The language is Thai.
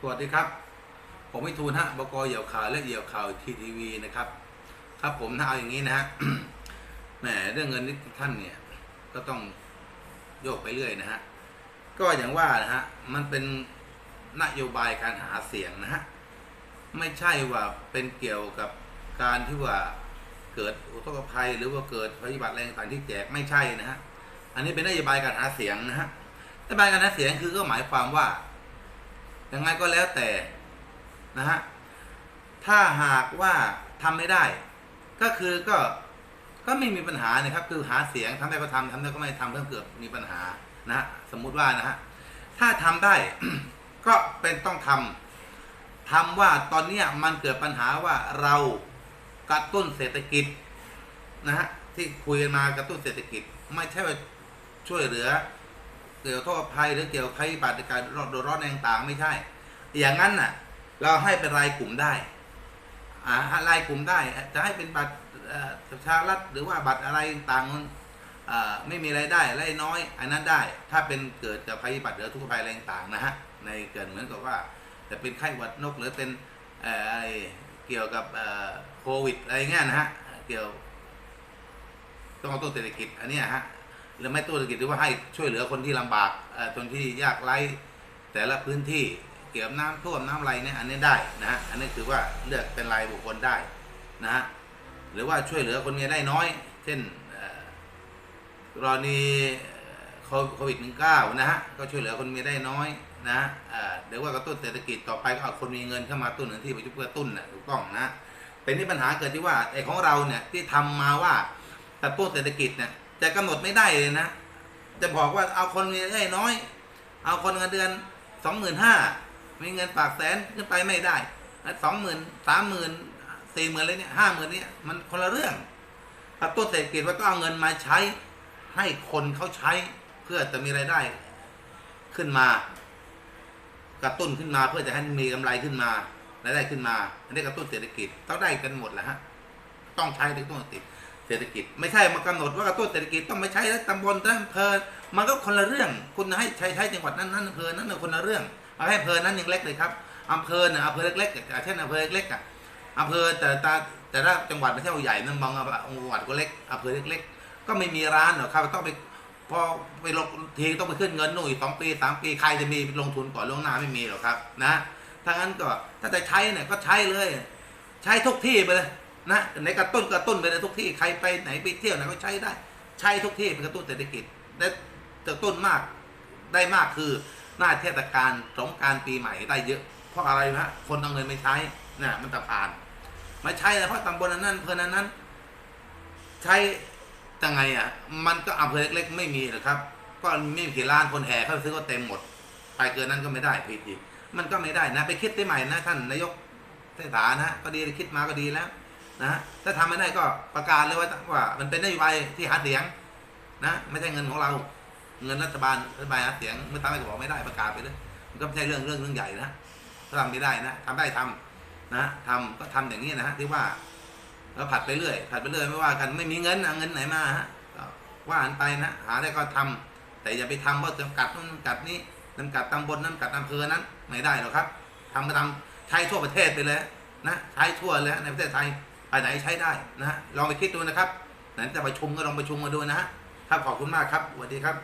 สวัสดีครับ ผมวิทูลฮะบกเหยี่ยวข่าวและเหยี่ยวข่าวทีทีวีนะครับ ครับผมถ้าเอาอย่างนี้นะฮะแหมเรื่องเงินนี่ท่านเนี่ย ก็ต้องโยกไปเรื่อยนะฮะก็อย่างว่านะฮะมันเป็นนโยบายการหาเสียงนะฮะไม่ใช่ว่าเป็นเกี่ยวกับการที่ว่าเกิดอุทกภัยหรือว่าเกิดภัยพิบัติอะไรต่างๆที่แจกไม่ใช่นะฮะ อันนี้เป็นนโยบายการหาเสียงนะฮะ นโยบายการหาเสียงคือก็หมายความว่า ยังไงก็แล้วแต่นะฮะถ้าหากว่าทำไม่ได้ ก็คือก็ก็ไม่มีปัญหานะครับ คือหาเสียงทำได้ก็ทำทำได้ก็ไม่ทำเพื่อเกิดมีปัญหานะฮะสมมุติว่านะฮะถ้าทำได้ก็เป็นต้องทำทำว่าตอนเนี้ยมันเกิดปัญหาว่าเรากระตุ้นเศรษฐกิจนะฮะที่คุยกันมากระตุ้นเศรษฐกิจ ไม่ใช่ว่าช่วยเหลือ เกี่ยวโทษภัยหรือเกี่ยวกับภัยพิบัติการโดนร้อนต่างๆไม่ใช่ อย่างนั้นน่ะ เราให้เป็นรายกลุ่มได้อ่ารายกลุ่มได้ จะให้เป็นบัตรประชารัฐหรือว่าบัตรอะไรต่างๆไม่มีรายได้รายน้อย อันนั้นได้ ถ้าเป็นเกิดจากภัยพิบัติหรือทุกภัยอะไรต่างๆนะฮะในเกิดเหมือนกับว่าจะเป็นไข้หวัดนกหรือเป็นอ่อไอ้เกี่ยวกับโควิดอะไรเงี้ยนะฮะเกี่ยวต้องเอาตัวเศรษฐกิจอันนี้ฮะ หรือไม่ตัวเศรษฐกิจหรือว่าให้ช่วยเหลือคนที่ลำบากคนที่ยากไร้แต่ละพื้นที่เกี่ยวกับน้ำท่วมน้ำอะไรเนี่ยอันนี้ได้นะฮะอันนี้คือว่าเลือกเป็นรายบุคคลได้นะฮะหรือว่าช่วยเหลือคนมีได้น้อย เช่นเอ่อกรณีโควิด -19 นะฮะก็ช่วยเหลือคนมีได้น้อยนะฮะเอ่อเดี๋ยวว่ากระตุ้นเศรษฐกิจต่อไปก็เอาคนมีเงินเข้ามาตุ้นหนึ่งที่ไปช่วยกระตุ้นนะถูกต้องนะเป็นที่ปัญหาเกิดที่ว่าไอ้ของเราเนี่ยที่ทำมาว่ากระตุ้นเศรษฐกิจเนี่ย จะกำหนดไม่ได้เลยนะ จะบอกว่าเอาคนมีรายได้น้อย เอาคนเงินเดือนสองหมื่นห้ามีเงินปากแสนขึ้นไปไม่ได้สองหมื่นสามหมื่นสี่หมื่นอะไรเนี่ยห้าหมื่นเนี่ยมันคนละเรื่องกระตุ้นเศรษฐกิจว่าต้องเอาเงินมาใช้ ให้คนเขาใช้เพื่อจะมีรายได้ขึ้นมา กระตุ้นขึ้นมาเพื่อจะให้มีกำไรขึ้นมารายได้ขึ้นมา อันนี้กระตุ้นเศรษฐกิจต้องได้กันหมดแหละฮะต้องใช้ในตุ้นเศรษฐกิจ เศรษฐกิจ ไม่ใช่มากำหนดว่ากระตุ้นเศรษฐกิจต้องไม่ใช้แล้วตำบลทั้งอำเภอมันก็คนละเรื่อง คุณให้ใช้ใช้จังหวัดนั้นนั้นอำเภอนั้นคนละเรื่องเอาให้อำเภอนั้นยังเล็กเลยครับอำเภอน่ะอำเภอเล็กๆอะเช่นอำเภอเล็กๆอะอำเภอแต่ตาแต่ละจังหวัดไม่ใช่ว่าใหญ่นั่นบางจังหวัดก็เล็กอำเภอเล็ก ๆ ก็ไม่มีร้านหรอกครับต้องไปพอไปลงทีต้องไปขึ้นเงินหนุ่ยสองปีสามปีใครจะมีลงทุนก่อนล่วงหน้าไม่มีหรอกครับนะถ้างั้นก็ถ้าจะใช้เนี่ยก็ใช้เลย ใช้ทุกที่ไปเลย นะในกระตุ้นกระตุ้นไปเลยทุกที่ใครไปไหนไปเที่ยวไหนก็ใช้ได้ ใช้ทุกที่เป็นกระตุ้นเศรษฐกิจและกระตุ้นมากได้มากคือหน้าเทศกาลสงการปีใหม่ได้เยอะ เพราะอะไรนะคนเอาเงินไม่ใช้นะมันจะผ่านไม่ใช่นะเพราะตำบลนั้นนั้นเภอนั้นนั้น ใช้ยังไงอะ มันก็อำเภอเล็กๆ ไม่มีหรอกครับ ก็ไม่มีกี่ล้านคนแห่เข้าไปซื้อก็เต็มหมด ไปเกินนั้นก็ไม่ได้พีทีมันก็ไม่ได้นะ ไปคิดได้ใหม่นะท่านนายกเศรษฐานะ ก็ดีคิดมาก็ดีแล้ว นะถ้าทำไม่ได้ก็ประกาศเลยว่าว่า มันเป็นนโยบายที่หาเสียงนะไม่ใช่เงินของเรา เงินรัฐบาลรัฐบาลหาเสียงไม่ทำให้ก็บอกไม่ได้ประกาศไปเลยมันก็ไม่ใช่เรื่องเรื่องเรื่องใหญ่นะถ้าทำไม่ได้นะทำได้ทำนะทำก็ทำอย่างนี้นะฮะที่ว่าเราผัดไปเรื่อยผัดไปเรื่อยไม่ว่ากันไม่มีเงินเอาเงินไหนมาฮะว่ากันไปนะหาได้ก็ทำแต่อย่าไปทำว่าจำกัดนู่นจำกัดนี้จำกัดตำบลนั้นจำกัดอำเภอนั้นไม่ได้หรอกครับทำก็ทำใช้ทั่วประเทศไปเลยนะใช้ทั่วเลยในประเทศไทย ไปไหนใช้ได้นะฮะลองไปคิดดูนะครับไหนจะไปชุมก็ลองไปชุมมาดูนะฮะครับขอบคุณมากครับสวัสดีครับ